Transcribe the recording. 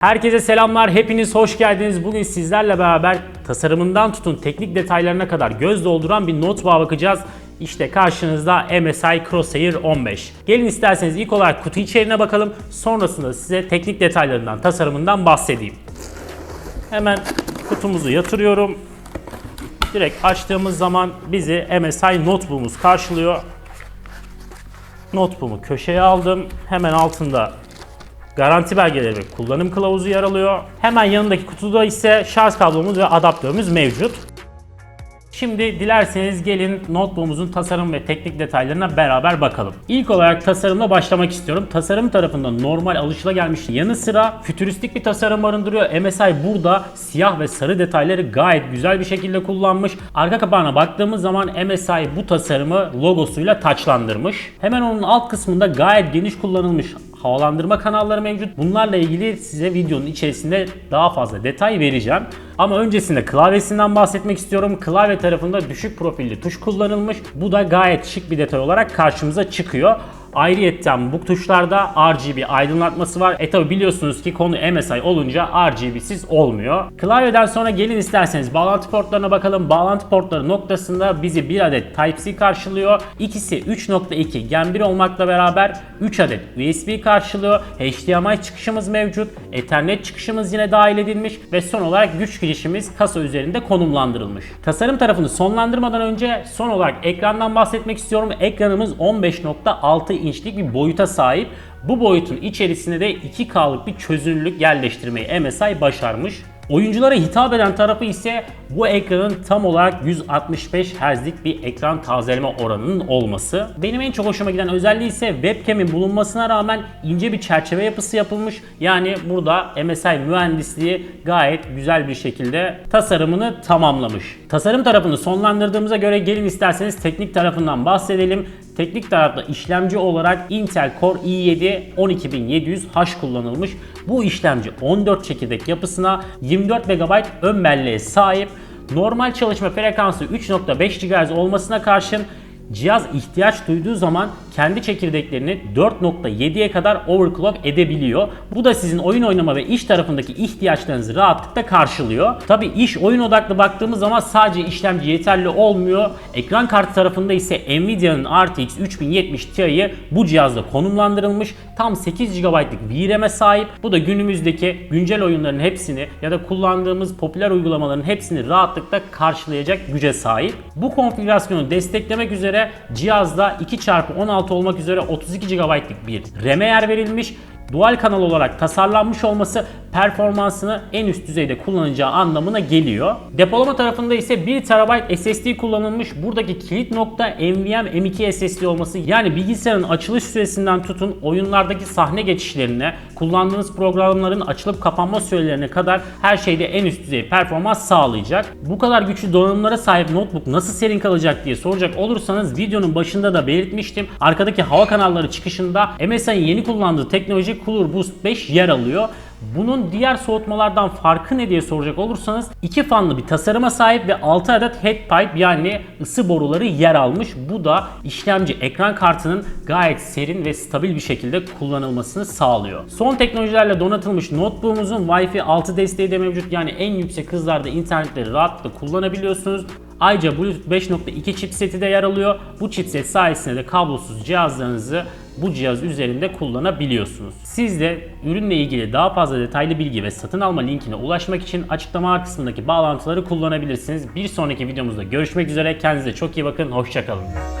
Herkese selamlar, hepiniz hoş geldiniz. Bugün sizlerle beraber tasarımından tutun teknik detaylarına kadar göz dolduran bir notebook'a bakacağız. İşte karşınızda MSI Crosshair 15. Gelin isterseniz ilk olarak kutu içeriğine bakalım. Sonrasında size teknik detaylarından, tasarımından bahsedeyim. Hemen kutumuzu yatırıyorum. Direkt açtığımız zaman bizi MSI notebook'umuz karşılıyor. Notebook'umu köşeye aldım. Hemen altında Garanti belgeleri ve kullanım kılavuzu yer alıyor. Hemen yanındaki kutuda ise şarj kablomuz ve adaptörümüz mevcut. Şimdi dilerseniz gelin notebook'umuzun tasarım ve teknik detaylarına beraber bakalım. İlk olarak tasarımla başlamak istiyorum. Tasarım tarafında normal alışılagelmiş yanı sıra fütüristik bir tasarım barındırıyor. MSI burada siyah ve sarı detayları gayet güzel bir şekilde kullanmış. Arka kapağına baktığımız zaman MSI bu tasarımı logosuyla taçlandırmış. Hemen onun alt kısmında gayet geniş kullanılmış havalandırma kanalları mevcut. Bunlarla ilgili size videonun içerisinde daha fazla detay vereceğim. Ama öncesinde klavyesinden bahsetmek istiyorum. Klavye tarafında düşük profilli tuş kullanılmış. Bu da gayet şık bir detay olarak karşımıza çıkıyor. Ayrıyetten bu tuşlarda RGB aydınlatması var. E tabi biliyorsunuz ki konu MSI olunca RGB'siz olmuyor. Klavyeden sonra gelin isterseniz bağlantı portlarına bakalım. Bağlantı portları noktasında bizi bir adet Type-C karşılıyor. İkisi 3.2 Gen 1 olmakla beraber 3 adet USB karşılıyor. HDMI çıkışımız mevcut. Ethernet çıkışımız yine dahil edilmiş ve son olarak güç girişimiz kasa üzerinde konumlandırılmış. Tasarım tarafını sonlandırmadan önce son olarak ekrandan bahsetmek istiyorum. Ekranımız 15.6 inçlik bir boyuta sahip. Bu boyutun içerisine de 2K'lık bir çözünürlük yerleştirmeyi MSI başarmış. Oyunculara hitap eden tarafı ise bu ekranın tam olarak 165 Hz'lik bir ekran tazeleme oranının olması. Benim en çok hoşuma giden özelliği ise webcam'in bulunmasına rağmen ince bir çerçeve yapısı yapılmış. Yani burada MSI mühendisliği gayet güzel bir şekilde tasarımını tamamlamış. Tasarım tarafını sonlandırdığımıza göre gelin isterseniz teknik tarafından bahsedelim. Teknik tarafta işlemci olarak Intel Core i7 12700H kullanılmış. Bu işlemci 14 çekirdek yapısına 24 MB ön belleğe sahip. Normal çalışma frekansı 3.5 GHz olmasına karşın cihaz ihtiyaç duyduğu zaman kendi çekirdeklerini 4.7'ye kadar overclock edebiliyor. Bu da sizin oyun oynama ve iş tarafındaki ihtiyaçlarınızı rahatlıkla karşılıyor. Tabi iş oyun odaklı baktığımız zaman sadece işlemci yeterli olmuyor. Ekran kartı tarafında ise Nvidia'nın RTX 3070 Ti'yi bu cihazda konumlandırılmış. Tam 8 GB'lık VRAM'e sahip. Bu da günümüzdeki güncel oyunların hepsini ya da kullandığımız popüler uygulamaların hepsini rahatlıkla karşılayacak güce sahip. Bu konfigürasyonu desteklemek üzere cihazda 2x16 olmak üzere 32 GB'lık bir RAM'e yer verilmiş. Dual kanal olarak tasarlanmış olması performansını en üst düzeyde kullanacağı anlamına geliyor. Depolama tarafında ise 1 TB SSD kullanılmış. Buradaki kilit nokta NVMe M2 SSD olması. Yani bilgisayarın açılış süresinden tutun oyunlardaki sahne geçişlerine, kullandığınız programların açılıp kapanma sürelerine kadar her şeyde en üst düzey performans sağlayacak. Bu kadar güçlü donanımlara sahip notebook nasıl serin kalacak diye soracak olursanız videonun başında da belirtmiştim. Arkadaki hava kanalları çıkışında MSI'nin yeni kullandığı teknoloji Cooler Boost 5 yer alıyor. Bunun diğer soğutmalardan farkı ne diye soracak olursanız iki fanlı bir tasarıma sahip ve 6 adet head pipe yani ısı boruları yer almış. Bu da işlemci ekran kartının gayet serin ve stabil bir şekilde kullanılmasını sağlıyor. Son teknolojilerle donatılmış notebook'umuzun Wi-Fi 6 desteği de mevcut. Yani en yüksek hızlarda internetleri rahatlıkla kullanabiliyorsunuz. Ayrıca Bluetooth 5.2 chipseti de yer alıyor. Bu chipset sayesinde de kablosuz cihazlarınızı bu cihaz üzerinde kullanabiliyorsunuz. Siz de ürünle ilgili daha fazla detaylı bilgi ve satın alma linkine ulaşmak için açıklama kısmındaki bağlantıları kullanabilirsiniz. Bir sonraki videomuzda görüşmek üzere. Kendinize çok iyi bakın. Hoşçakalın.